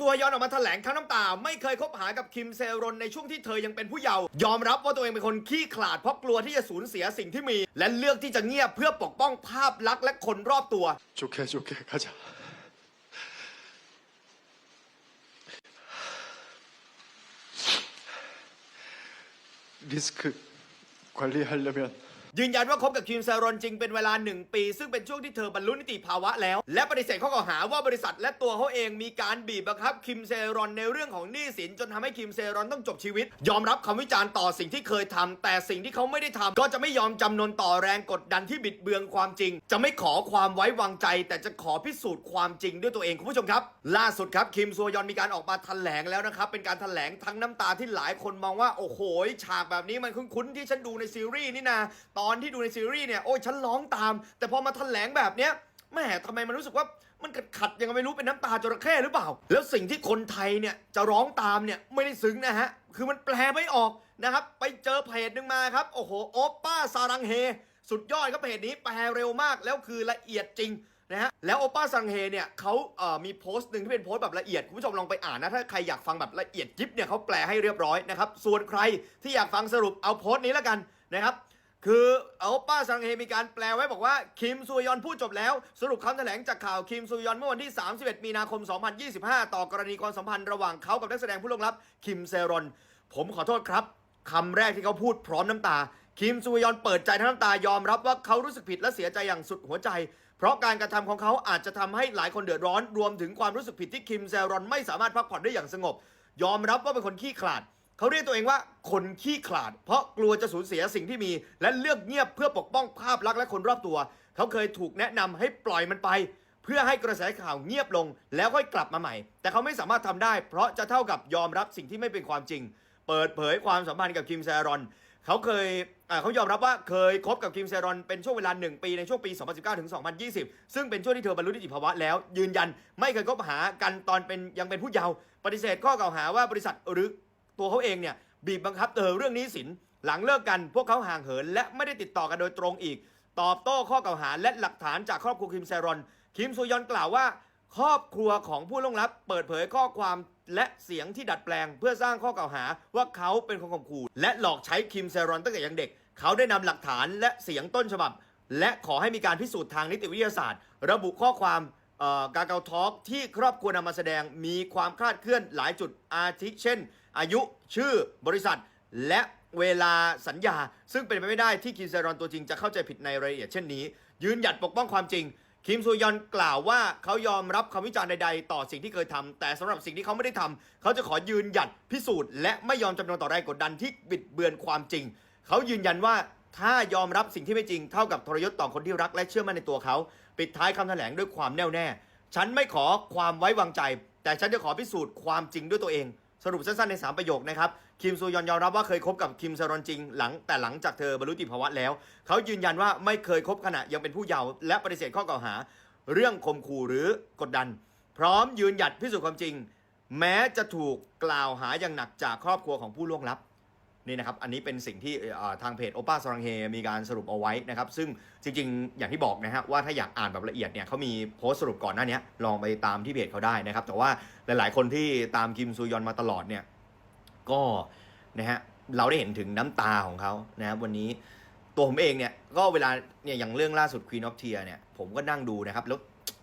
ซัวยอนออกมาแถลงทั้งน้ำตา ไม่เคยคบหากับคิมเซรอนในช่วงที่เธอยังเป็นผู้เยาว์ยอมรับว่าตัวเองเป็นคนขี้ขลาดเพราะกลัวที่จะสูญเสียสิ่งที่มี และเลือกที่จะเงียบเพื่อปกป้องภาพลักษณ์และคนรอบตัว 좋게 좋게 가자. 리스크 관리하려면 ยืนยันว่าคบกับคิมเซรอนจริงเป็นเวลา 1 ปี ซึ่งเป็นช่วงที่เธอบรรลุนิติภาวะแล้ว และปฏิเสธข้อกล่าวหาว่าบริษัทและตัวเขาเองมีการบีบบังคับคิมเซรอนในเรื่องของหนี้สินจนทำให้คิมเซรอนต้องจบชีวิต ยอมรับคำวิจารณ์ต่อสิ่งที่เคยทำแต่สิ่งที่เขาไม่ได้ทำก็จะไม่ยอมจำนนต่อแรงกดดันที่บิดเบือนความจริง จะไม่ขอความไว้วางใจ แต่จะขอพิสูจน์ความจริงด้วยตัวเองคุณผู้ชมครับ ล่าสุดครับคิมซัวยอนมีการออกมาแถลงแล้วนะครับเป็นการแถลงทั้งน้ำตาที่หลายคนมองว่าโอ้โหฉากแบบนี้มันคุ้นๆที่ฉันดูในซีรีส์นี่นะตอนที่ดูในซีรีส์เนี่ยโอ้ยฉันร้องตาม แต่พอมาแถลงแบบเนี้ยแม่ทำไมมันรู้สึกว่ามันขัดขัดยังไม่รู้เป็นน้ำตาจระเข้หรือเปล่า แล้วสิ่งที่คนไทยเนี่ยจะร้องตามเนี่ยไม่ได้ซึ้งนะฮะ คือมันแปลไม่ออกนะครับ ไปเจอเพจหนึ่งมาครับ โอ้โหโอปป้าซารังเฮ สุดยอดครับเพจนี้แปลเร็วมากแล้วคือละเอียดจริงนะฮะแล้วโอป้าซังเฮเนี่ยเขาเอ่อมีโพสต์หนึ่งที่เป็นโพสต์แบบละเอียด คุณผู้ชมลองไปอ่านนะ ถ้าใครอยากฟังแบบละเอียดยิบเนี่ยเขาแปลให้เรียบร้อยนะครับ ส่วนใครที่อยากฟังสรุปเอาโพสต์นี้แล้วกันนะครับ คือโอาป้าซังเฮมีการแปลไว้บอกว่า คิมซูยอนพูดจบแล้ว สรุปคำแถลงจากข่าวคิมซูยอนเมื่อวันที่ 31 มีนาคม 2025 ต่อกรณีความสัมพันธ์ระหว่างเขากับนักแสดงผู้ล่วงลับ คิมเซรอน ผมขอโทษครับคำแรกที่เขาพูดพร้อมน้ำตา คิมซูยอนเปิดใจทั้งน้ำตายอมรับว่าเขารู้สึกผิดและเสียใจอย่างสุดหัวใจ เพราะการกระทำของเขาอาจจะทำให้หลายคนเดือดร้อน รวมถึงความรู้สึกผิดที่คิมเซรอนไม่สามารถพักผ่อนได้อย่างสงบ ยอมรับว่าเป็นคนขี้ขลาด เขาเรียกตัวเองว่าคนขี้ขลาด เพราะกลัวจะสูญเสียสิ่งที่มี และเลือกเงียบเพื่อปกป้องภาพลักษณ์และคนรอบตัว เขาเคยถูกแนะนำให้ปล่อยมันไป เพื่อให้กระแสข่าวเงียบลง แล้วค่อยกลับมาใหม่ แต่เขาไม่สามารถทำได้ เพราะจะเท่ากับยอมรับสิ่งที่ไม่เป็นความจริง เปิดเผยความสัมพันธ์กับคิมแซรอนเขาเคยเขายอมรับว่าเคยคบกับคิมเซรอนเป็นช่วงเวลา 1 ปีในช่วงปี 2019 ถึง 2020 ซึ่งเป็นช่วงที่เธอบรรลุนิติภาวะแล้ว ยืนยันไม่เคยคบหากันตอนเป็นยังเป็นผู้เยาว์ปฏิเสธข้อกล่าวหาว่าบริษัทหรือ ตัวเขาเองเนี่ยบีบบังคับเธอเรื่องนี้สิน หลังเลิกกันพวกเขาห่างเหิน และไม่ได้ติดต่อกันโดยตรงอีก ตอบโต้ข้อกล่าวหาและหลักฐานจากครอบครัวคิมเซรอน คิมซูยอนกล่าวว่า ครอบครัวของผู้ล่วงลับ เปิดเผยข้อความและเสียงที่ดัดแปลง เพื่อสร้างข้อกล่าวหาว่าเขาเป็นคนข่มขู่และหลอกใช้คิมเซรอนตั้งแต่ยังเด็ก เขาได้นำหลักฐานและเสียงต้นฉบับ และขอให้มีการพิสูจน์ทางนิติวิทยาศาสตร์ ระบุข้อความ กาเกาทอล์กที่ครอบครัวนำมาแสดงมีความคลาดเคลื่อนหลายจุดอาทิเช่น อายุชื่อบริษัท และเวลาสัญญา ซึ่งเป็นไปไม่ได้ที่คิมเซรอนตัวจริงจะเข้าใจผิดในรายละเอียดเช่นนี้ ยืนหยัดปกป้องความจริง คิมซูยอนกล่าวว่าเขายอมรับคำวิจารณ์ใดๆ ต่อสิ่งที่เคยทำแต่สำหรับสิ่งที่เขาไม่ได้ทำเขาจะขอยืนหยัดพิสูจน์และไม่ยอมจำนนต่อแรงกดดันที่บิดเบือนความจริง เขายืนยันว่า ถ้ายอมรับสิ่งที่ไม่จริงเท่ากับทรยศต่อคนที่รักและเชื่อมั่นในตัวเขา ปิดท้ายคำแถลงด้วยความแน่วแน่ ฉันไม่ขอความไว้วางใจ แต่ฉันจะขอพิสูจน์ความจริงด้วยตัวเอง สรุปสั้นๆใน 3 ประโยคนะครับ คิมซูยอนยอมรับว่าเคยคบกับคิมเซรอนจริงหลังแต่หลังจากเธอบรรลุนิติภาวะแล้ว เขายืนยันว่าไม่เคยคบขณะยังเป็นผู้เยาว์และปฏิเสธข้อกล่าวหา เรื่องข่มขู่หรือกดดัน พร้อมยืนหยัดพิสูจน์ความจริง แม้จะถูกกล่าวหาอย่างหนักจากครอบครัวของผู้ล่วงลับ นี่นะครับ อันนี้เป็นสิ่งที่ทางเพจโอป้าสรังเฮมีการสรุปเอาไว้นะครับ ซึ่งจริงๆ อย่างที่บอกนะฮะว่าถ้าอยากอ่านแบบละเอียดเนี่ยเขามีโพสต์สรุปก่อนหน้านี้ลองไปตามที่เพจเขาได้นะครับ แต่ว่าหลายๆ คนที่ตามคิมซูยอนมาตลอดเนี่ยก็นะฮะเราได้เห็นถึงน้ำตาของเขานะครับวันนี้ตัวผมเองเนี่ยก็เวลาเนี่ยอย่างเรื่องล่าสุด Queen of Tear เนี่ยผมก็นั่งดูนะครับ แล้ว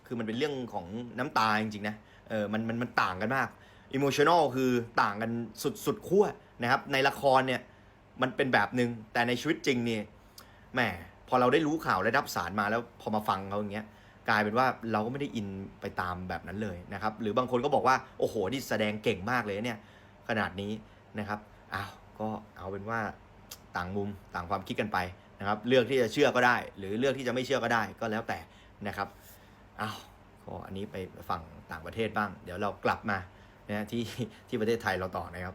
คือมันเป็นเรื่องของน้ำตาจริงๆนะเออมันมันมันต่างกันมากอิโมชั่นอลคือต่างกันสุดสุดขั้ว นะครับในละครเนี่ยมันเป็นแบบหนึ่งแต่ในชีวิตจริงเนี่ยแหมพอเราได้รู้ข่าวและรับสารมาแล้วพอมาฟังเขาอย่างเงี้ยกลายเป็นว่าเราก็ไม่ได้อินไปตามแบบนั้นเลยนะครับ หรือบางคนก็บอกว่าโอ้โหนี่แสดงเก่งมากเลยเนี่ยขนาดนี้นะครับอ้าวก็เอาเป็นว่าต่างมุมต่างความคิดกันไปนะครับ เลือกที่จะเชื่อก็ได้ หรือเลือกที่จะไม่เชื่อก็ได้ก็แล้วแต่นะครับอ้าวก็อันนี้ไปฝั่งต่างประเทศบ้าง เดี๋ยวเรากลับมานะที่ที่ประเทศไทยเราต่อนะครับ